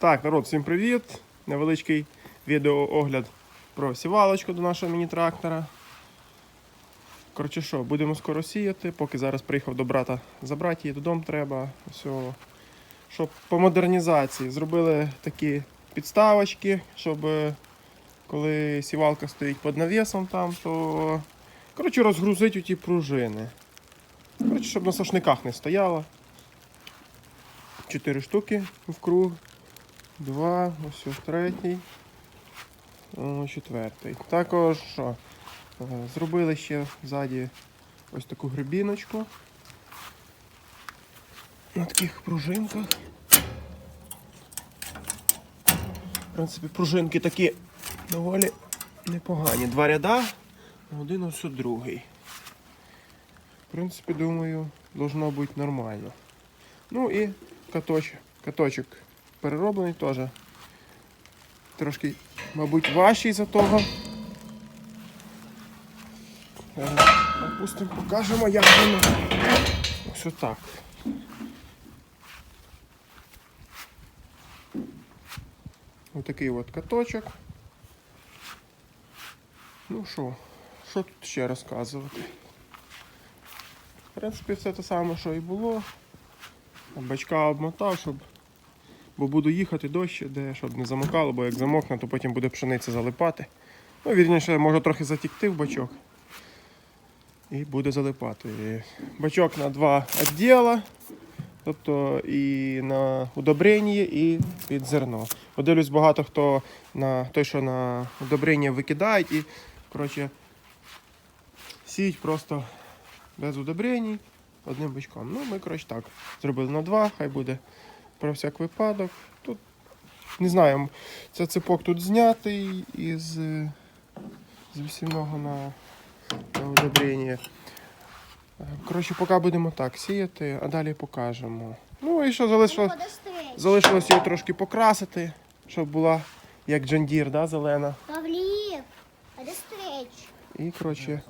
Так, народ, всім привіт! Невеличкий відеоогляд про сівалочку до нашого міні-трактора. Коротше що, будемо скоро сіяти, поки зараз приїхав до брата забрати її додому треба. Все. Щоб по модернізації зробили такі підставочки, щоб е, коли сівалка стоїть під навісом там, то коротше, розгрузити ті пружини. Коротше, щоб на сошниках не стояло. Чотири штуки в круг. Два, ось ось третій. Четвертий. Також що? е, Зробили ще ззаді ось таку грибіночку. На таких пружинках. В принципі, пружинки такі доволі непогані. Два ряда, один ось другий. В принципі, думаю, должно бути нормально. Ну і каточок. Каточок перероблений теж. Трошки, мабуть, важчий за того. Зараз опустимо, покажемо, як воно. Ось отак. Отакий от каточок. Ну що, що тут ще розказувати? В принципі, все те саме, що і було. Бачка обмотав, щоб. Бо буду їхати дощ, де щоб не замокало, бо як замокне, то потім буде пшениця залипати. Ну, вірніше, може трохи затікти в бачок. І буде залипати. Бачок на два відділа, тобто і на удобрення, і під зерно. Подивлюсь, багато хто на той, що на удобрення викидають і коротше, сіють просто без удобрень, одним бачком. Ну, ми, коротше, так, зробили на два, хай буде про всяк випадок. Тут не знаю, це цепок тут знятий із е, з вісільного на, на удобрення. Е, Коротше, поки будемо так сіяти, а далі покажемо. Ну і що залишилось? Залишилось її трошки покрасити, щоб була як джандір, да, зелена. А де стреч? І, коротше,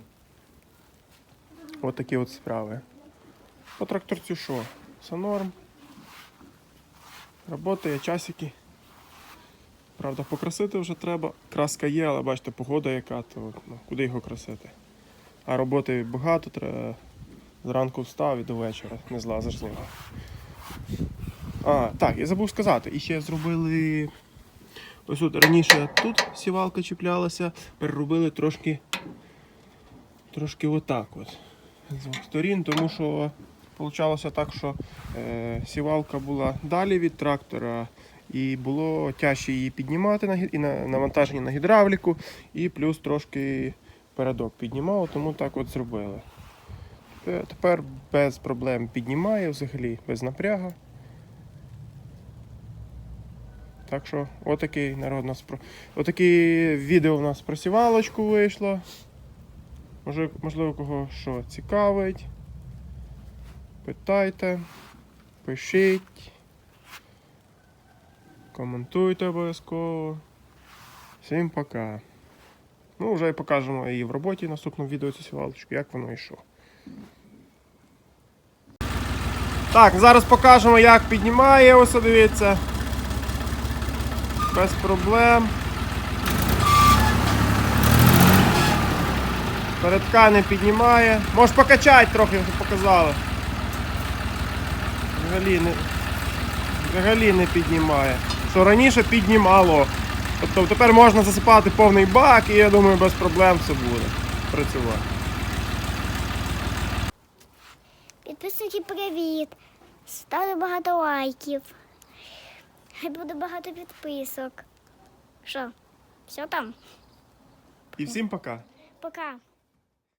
от такі от справи. По тракторцю що? Все норм. Работає, часики. Правда, покрасити вже треба. Краска є, але бачите, погода яка, то ну, куди його красити. А роботи багато, треба зранку встав і до вечора не злазиш з нього. А, так, я забув сказати, і ще зробили. Ось тут раніше тут сівалка чіплялася, переробили трошки трошки отак от з двох сторін, тому що получалося так, що е, сівалка була далі від трактора, і було тяжче її піднімати і на навантаження на гідравліку, і плюс трошки передок піднімало, тому так от зробили. Тепер- Тепер без проблем піднімає взагалі, без напряга. Так що, отакий народ нас про. Отаке відео у нас про сівалочку вийшло. Можливо, кого що цікавить. Питайте, пишіть, коментуйте обов'язково. Всім пока. Ну, вже покажемо і в роботі в наступному відео цю сівалочку, як воно і. Так, зараз покажемо, як піднімає, ось дивіться. Без проблем. Передка не піднімає. Можеш покачати трохи, як показали. Взагалі не, взагалі не піднімає. Що раніше піднімало. Тобто тепер можна засипати повний бак і я думаю без проблем все буде працювати. Підписники, привіт. Ставлю багато лайків. Хай буде багато підписок. Що? Все там? І всім пока. Пока.